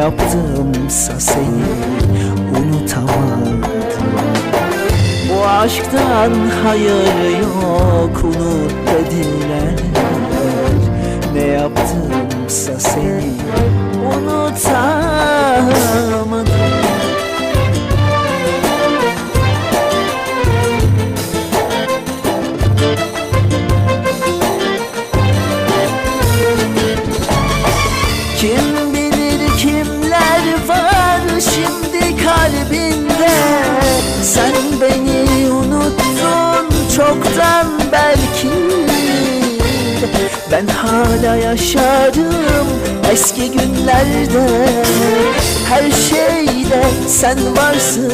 yaptımsa seni unutamadım. Bu aşktan hayır yok unut dediler Ne yaptımsa seni Sen beni unuttun çoktan belki. Ben hala yaşarım eski günlerde. Her şeyde sen varsın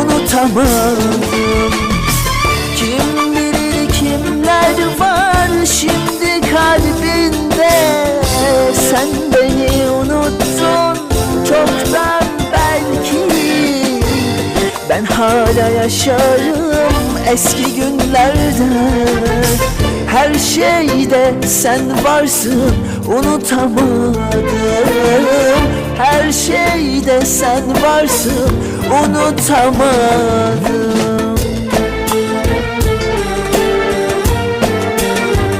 unutamadım kim bilir kimler var şimdi kalbinde? Sen beni Ben hala yaşarım eski günlerde. Her şeyde sen varsın unutamadım Her şeyde sen varsın unutamadım